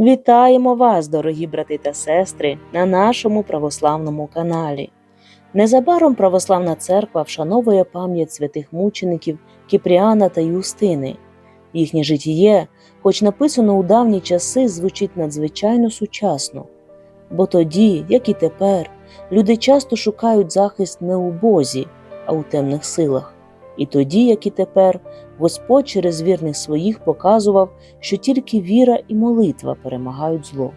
Вітаємо вас, дорогі брати та сестри, на нашому православному каналі. Незабаром Православна Церква вшановує пам'ять святих мучеників Кіпріана та Юстини. Їхнє житіє, хоч написано у давні часи, звучить надзвичайно сучасно. Бо тоді, як і тепер, люди часто шукають захист не у Бозі, а у темних силах. І тоді, як і тепер, Господь через вірних своїх показував, що тільки віра і молитва перемагають зло.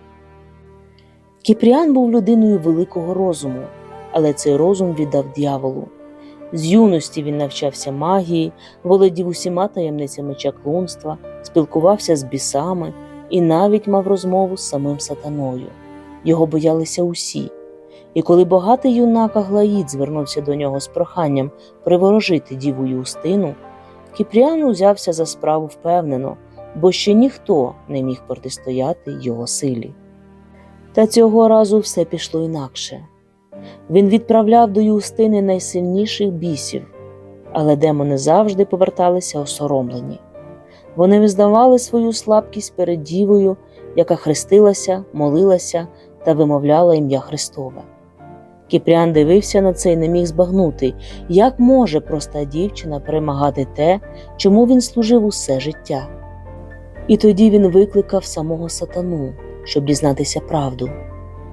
Кіпріан був людиною великого розуму, але цей розум віддав дьяволу. З юності він навчався магії, володів усіма таємницями чаклунства, спілкувався з бісами і навіть мав розмову з самим сатаною. Його боялися усі. І коли багатий юнак Аглаїд звернувся до нього з проханням приворожити діву Юстину, Кіпріан узявся за справу впевнено, бо ще ніхто не міг протистояти його силі. Та цього разу все пішло інакше. Він відправляв до Юстини найсильніших бісів, але демони завжди поверталися осоромлені. Вони визнавали свою слабкість перед дівою, яка хрестилася, молилася та вимовляла ім'я Христове. Кіпріан дивився на це і не міг збагнути, як може проста дівчина перемагати те, чому він служив усе життя. І тоді він викликав самого сатану, щоб дізнатися правду.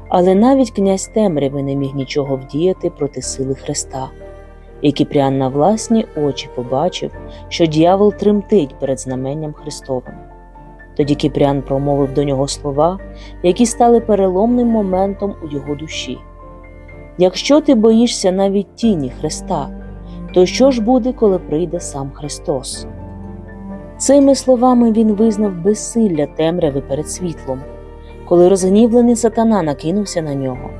Але навіть князь темряви не міг нічого вдіяти проти сили Христа. І Кіпріан на власні очі побачив, що дьявол тремтить перед знаменням Христовим. Тоді Кіпріан промовив до нього слова, які стали переломним моментом у його душі. Якщо ти боїшся навіть тіні Христа, то що ж буде, коли прийде сам Христос? Цими словами він визнав безсилля темряви перед світлом. Коли розгнівлений сатана накинувся на нього,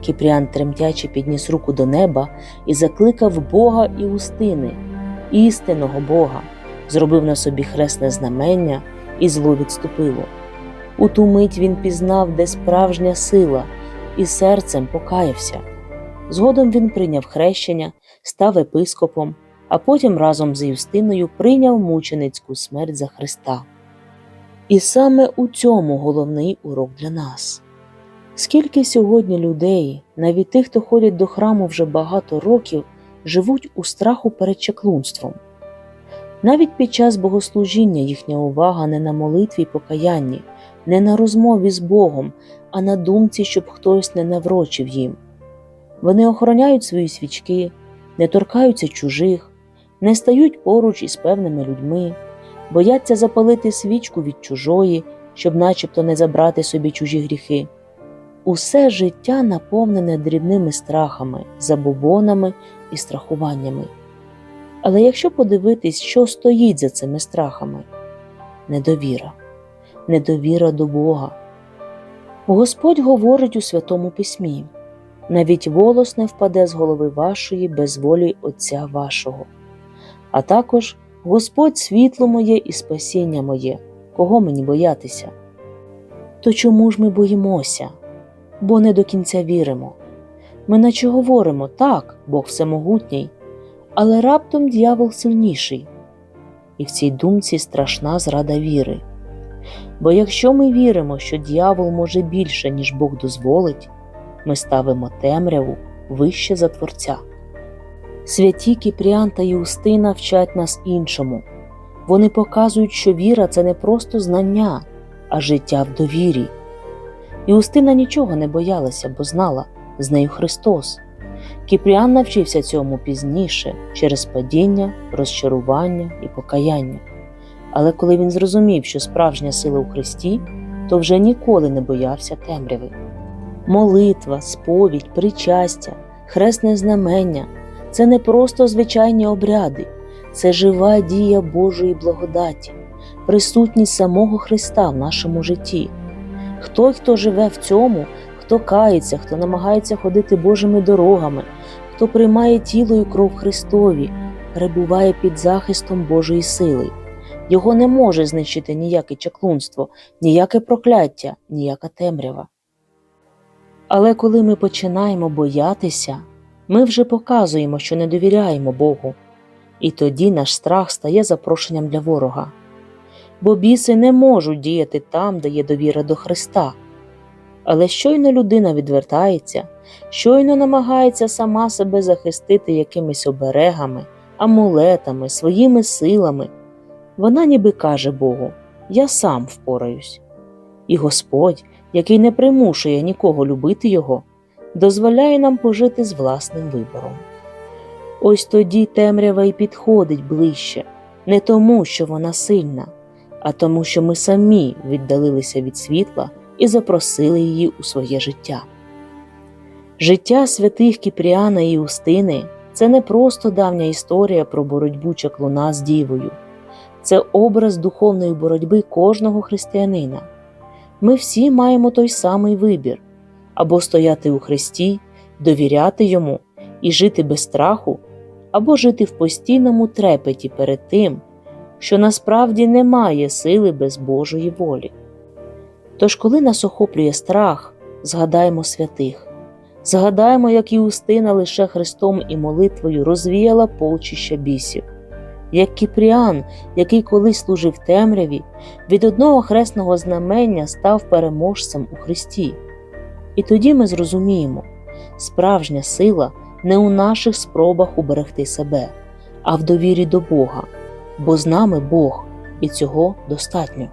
Кіпріан тремтячи підніс руку до неба і закликав Бога і устини, істинного Бога, зробив на собі хресне знамення, і зло відступило. У ту мить він пізнав, де справжня сила, і серцем покаявся. Згодом він прийняв хрещення, став епископом, а потім разом з Юстиною прийняв мученицьку смерть за Христа. І саме у цьому головний урок для нас. Скільки сьогодні людей, навіть тих, хто ходять до храму вже багато років, живуть у страху перед чаклунством. Навіть під час богослужіння їхня увага не на молитві й покаянні, не на розмові з Богом, а на думці, щоб хтось не наврочив їм. Вони охороняють свої свічки, не торкаються чужих, не стають поруч із певними людьми, бояться запалити свічку від чужої, щоб начебто не забрати собі чужі гріхи. Усе життя наповнене дрібними страхами, забобонами і страхуваннями. Але якщо подивитись, що стоїть за цими страхами недовіра, недовіра до Бога. Господь говорить у Святому Письмі навіть волос не впаде з голови вашої без волі Отця вашого. А також Господь світло моє і спасіння моє, кого мені боятися? То чому ж ми боїмося? Бо не до кінця віримо. Ми наче говоримо так, Бог всемогутній, але раптом дьявол сильніший, і в цій думці страшна зрада віри. Бо якщо ми віримо, що дьявол може більше, ніж Бог дозволить, ми ставимо темряву вище за Творця. Святі Кіпріан та Юстина вчать нас іншому. Вони показують, що віра це не просто знання, а життя в довірі. Юстина нічого не боялася, бо знала з нею Христос. Кіпріан навчився цьому пізніше через падіння, розчарування і покаяння. Але коли він зрозумів, що справжня сила у Христі, то вже ніколи не боявся темряви. Молитва, сповідь, причастя, хресне знамення це не просто звичайні обряди, це жива дія Божої благодаті, присутність самого Христа в нашому житті. Хто, хто живе в цьому, хто кається, хто намагається ходити Божими дорогами, хто приймає тіло і кров Христові, перебуває під захистом Божої сили. Його не може знищити ніяке чаклунство, ніяке прокляття, ніяка темрява. Але коли ми починаємо боятися, ми вже показуємо, що не довіряємо Богу, і тоді наш страх стає запрошенням для ворога. бо біси не можуть діяти там, де є довіра до Христа. Але щойно людина відвертається, щойно намагається сама себе захистити якимись оберегами, амулетами, своїми силами, вона ніби каже Богу: Я сам впораюсь. І Господь, який не примушує нікого любити Його, дозволяє нам пожити з власним вибором. Ось тоді темрява й підходить ближче, не тому, що вона сильна, а тому, що ми самі віддалилися від світла і запросили її у своє життя. Життя святих Кіпріана і Устини це не просто давня історія про боротьбу чаклуна з дівою, це образ духовної боротьби кожного християнина. Ми всі маємо той самий вибір або стояти у Христі, довіряти йому і жити без страху, або жити в постійному трепеті перед тим, що насправді немає сили без Божої волі. Тож, коли нас охоплює страх, згадаємо святих, згадаємо, як і Устина лише Христом і молитвою розвіяла полчища бісів, як Кіпріан, який колись служив темряві, від одного хресного знамення став переможцем у Христі. І тоді ми зрозуміємо, справжня сила не у наших спробах уберегти себе, а в довірі до Бога, бо з нами Бог, і цього достатньо.